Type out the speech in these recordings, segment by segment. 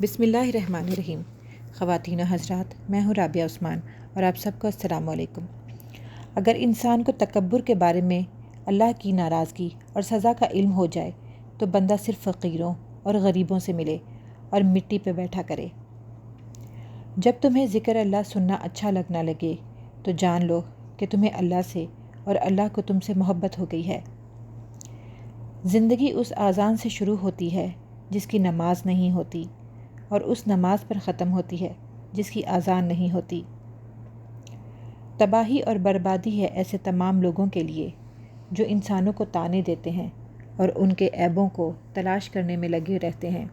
بسم اللہ الرحمن الرحیم۔ خواتین و حضرات، میں ہوں رابعہ عثمان اور آپ سب کو السلام علیکم۔ اگر انسان کو تکبر کے بارے میں اللہ کی ناراضگی اور سزا کا علم ہو جائے، تو بندہ صرف فقیروں اور غریبوں سے ملے اور مٹی پہ بیٹھا کرے۔ جب تمہیں ذکر اللہ سننا اچھا لگنا لگے، تو جان لو کہ تمہیں اللہ سے اور اللہ کو تم سے محبت ہو گئی ہے۔ زندگی اس آزان سے شروع ہوتی ہے جس کی نماز نہیں ہوتی۔ اور اس نماز پر ختم ہوتی ہے، جس کی آزان نہیں ہوتی۔ تباہی اور بربادی ہے ایسے تمام لوگوں کے لیے، جو انسانوں کو تانے دیتے ہیں اور ان کے عیبوں کو تلاش کرنے میں لگے رہتے ہیں۔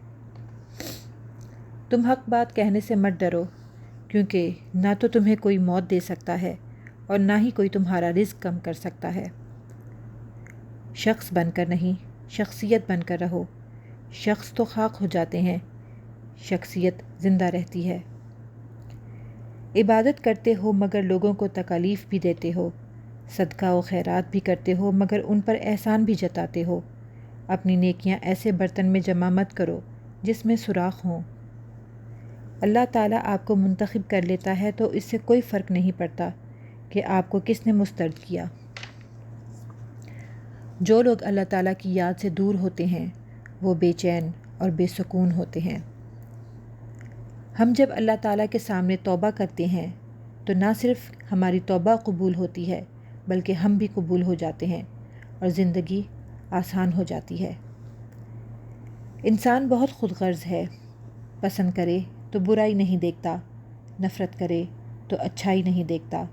تم حق بات کہنے سے مت ڈرو، کیونکہ نہ تو تمہیں کوئی موت دے سکتا ہے اور نہ ہی کوئی تمہارا رزق کم کر سکتا ہے۔ شخص بن کر نہیں، شخصیت بن کر رہو۔ شخص تو خاک ہو جاتے ہیں شخصیت زندہ رہتی ہے۔ عبادت کرتے ہو مگر لوگوں کو تکالیف بھی دیتے ہو۔ صدقہ و خیرات بھی کرتے ہو مگر ان پر احسان بھی جتاتے ہو۔ اپنی نیکیاں ایسے برتن میں جمع مت کرو جس میں سوراخ ہوں۔ اللہ تعالیٰ آپ کو منتخب کر لیتا ہے تو اس سے کوئی فرق نہیں پڑتا کہ آپ کو کس نے مسترد کیا۔ جو لوگ اللہ تعالیٰ کی یاد سے دور ہوتے ہیں وہ بے چین اور بے سکون ہوتے ہیں۔ ہم جب اللہ تعالیٰ کے سامنے توبہ کرتے ہیں، تو نہ صرف ہماری توبہ قبول ہوتی ہے، بلکہ ہم بھی قبول ہو جاتے ہیں اور زندگی آسان ہو جاتی ہے۔ انسان بہت خود غرض ہے۔ پسند کرے تو برائی نہیں دیکھتا، نفرت کرے تو اچھائی نہیں دیکھتا۔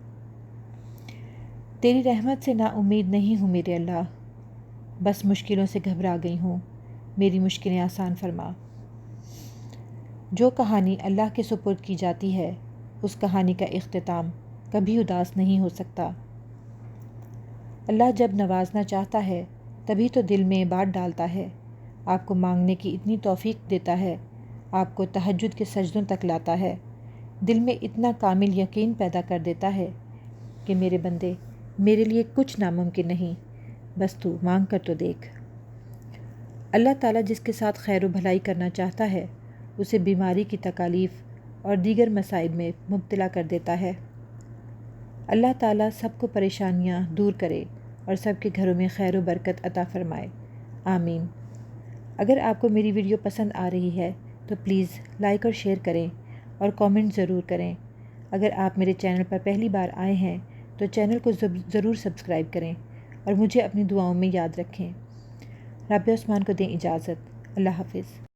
تیری رحمت سے نا امید نہیں ہوں میرے اللہ۔ بس مشکلوں سے گھبرا گئی ہوں۔ میری مشکلیں آسان فرما۔ جو کہانی اللہ کے سپرد کی جاتی ہے، اس کہانی کا اختتام کبھی اداس نہیں ہو سکتا۔ اللہ جب نوازنا چاہتا ہے، تبھی تو دل میں بات ڈالتا ہے۔ آپ کو مانگنے کی اتنی توفیق دیتا ہے، آپ کو تہجد کے سجدوں تک لاتا ہے۔ دل میں اتنا کامل یقین پیدا کر دیتا ہے کہ میرے بندے، میرے لیے کچھ ناممکن نہیں، بس تو مانگ کر تو دیکھ۔ اللہ تعالیٰ جس کے ساتھ خیر و بھلائی کرنا چاہتا ہے اسے بیماری کی تکالیف اور دیگر مسائل میں مبتلا کر دیتا ہے۔ اللہ تعالیٰ سب کو پریشانیاں دور کرے اور سب کے گھروں میں خیر و برکت عطا فرمائے۔ آمین۔ اگر آپ کو میری ویڈیو پسند آ رہی ہے تو پلیز لائک اور شیئر کریں اور کامنٹ ضرور کریں۔ اگر آپ میرے چینل پر پہلی بار آئے ہیں تو چینل کو ضرور سبسکرائب کریں اور مجھے اپنی دعاؤں میں یاد رکھیں۔ رابعہ عثمان کو دیں اجازت۔ اللہ حافظ۔